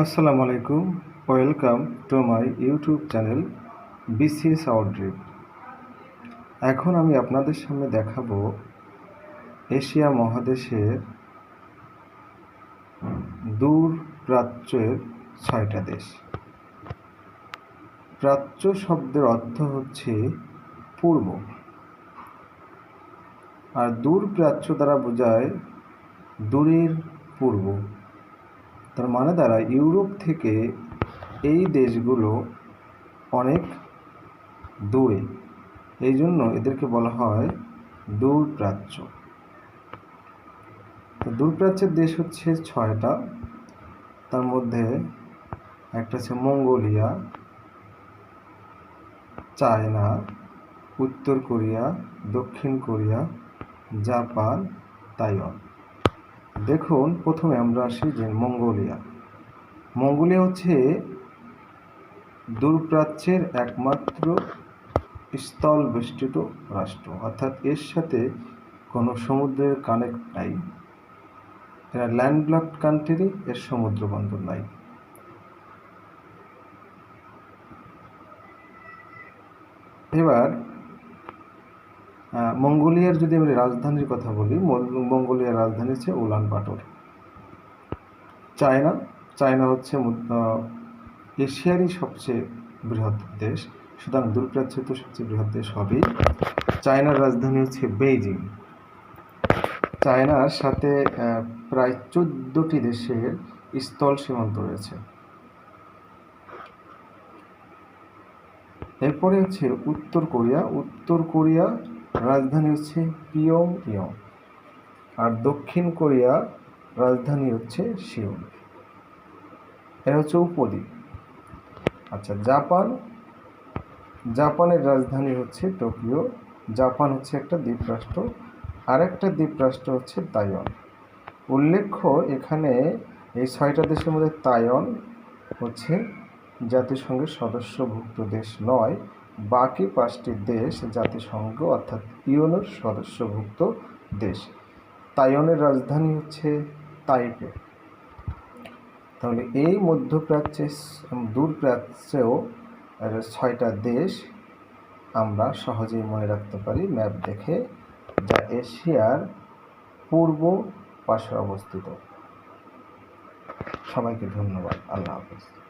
আসসালামু আলাইকুম welcome to my YouTube channel BCS আউটড্রিপ এখন আমি আপনাদের সামনে দেখাবো এশিয়া মহাদেশের দূর প্রাচ্যের ছয়টা দেশ। প্রাচ্য শব্দের অর্থ হচ্ছে পূর্ব। আর দূর প্রাচ্য দ্বারা বোঝায় দূরের পূর্ব। তার মানে দ্বারা ইউরোপ থেকে এই দেশগুলো অনেক দূরে। এই জন্য এদেরকে বলা হয় দূর প্রাচ্য তো দূরপ্রাচ্যের দেশ হচ্ছে ছয়টা। তার মধ্যে একটা হচ্ছে মঙ্গোলিয়া, চায়না, উত্তর কোরিয়া, দক্ষিণ কোরিয়া, জাপান, তাইওয়ান। দেখুন, প্রথমে আমরা আসি যে মঙ্গোলিয়া। মঙ্গোলিয়া হচ্ছে দূরপ্রাচ্যের একমাত্র স্থল বেষ্টিত রাষ্ট্র, অর্থাৎ এর সাথে কোনো সমুদ্রের কানেক্ট নাই। এরা ল্যান্ডলক কান্ট্রি এর সমুদ্র বন্দর নাই। এবার মঙ্গোলিয়ার যদি আমি রাজধানীর কথা বলি মঙ্গোলিয়ার রাজধানী হচ্ছে উলান বাটর চায়না চায়না হচ্ছে এশিয়ারই সবচেয়ে বৃহৎ দেশ, সুতরাং দূরপ্রাচ্য তো সবচেয়ে বৃহৎ দেশ হবেই। চায়নার রাজধানী হচ্ছে বেইজিং। চায়নার সাথে প্রায় চোদ্দটি দেশের স্থল সীমান্ত রয়েছে। এরপরে হচ্ছে উত্তর কোরিয়া। উত্তর কোরিয়া রাজধানী হচ্ছে পিয়ং ইয়ং। আর দক্ষিণ কোরিয়া রাজধানী হচ্ছে সিউল এরা হচ্ছে উপদ্বীপ। আচ্ছা জাপান। জাপানের রাজধানী হচ্ছে টোকিও। জাপান হচ্ছে একটা দ্বীপরাষ্ট্র। আরেকটা দ্বীপরাষ্ট্র হচ্ছে তাইওয়ান। উল্লেখ্য, এখানে এই ছয়টা দেশের মধ্যে তাইওয়ান হচ্ছে জাতিসংঘের সদস্যভুক্ত দেশ নয়। বাকি পাঁচটি দেশ জাতিসংঘ, অর্থাৎ ইউনোর সদস্যভুক্ত দেশ। তাইওয়ানের রাজধানী হচ্ছে তাইপে। তাহলে এই মধ্যপ্রাচ্যে দূরপ্রাচ্যেও ছয়টা দেশ আমরা সহজেই মনে রাখতে পারি, ম্যাপ দেখে, যা এশিয়ার পূর্ব পাশে অবস্থিত। সবাইকে ধন্যবাদ। আল্লাহ হাফিজ।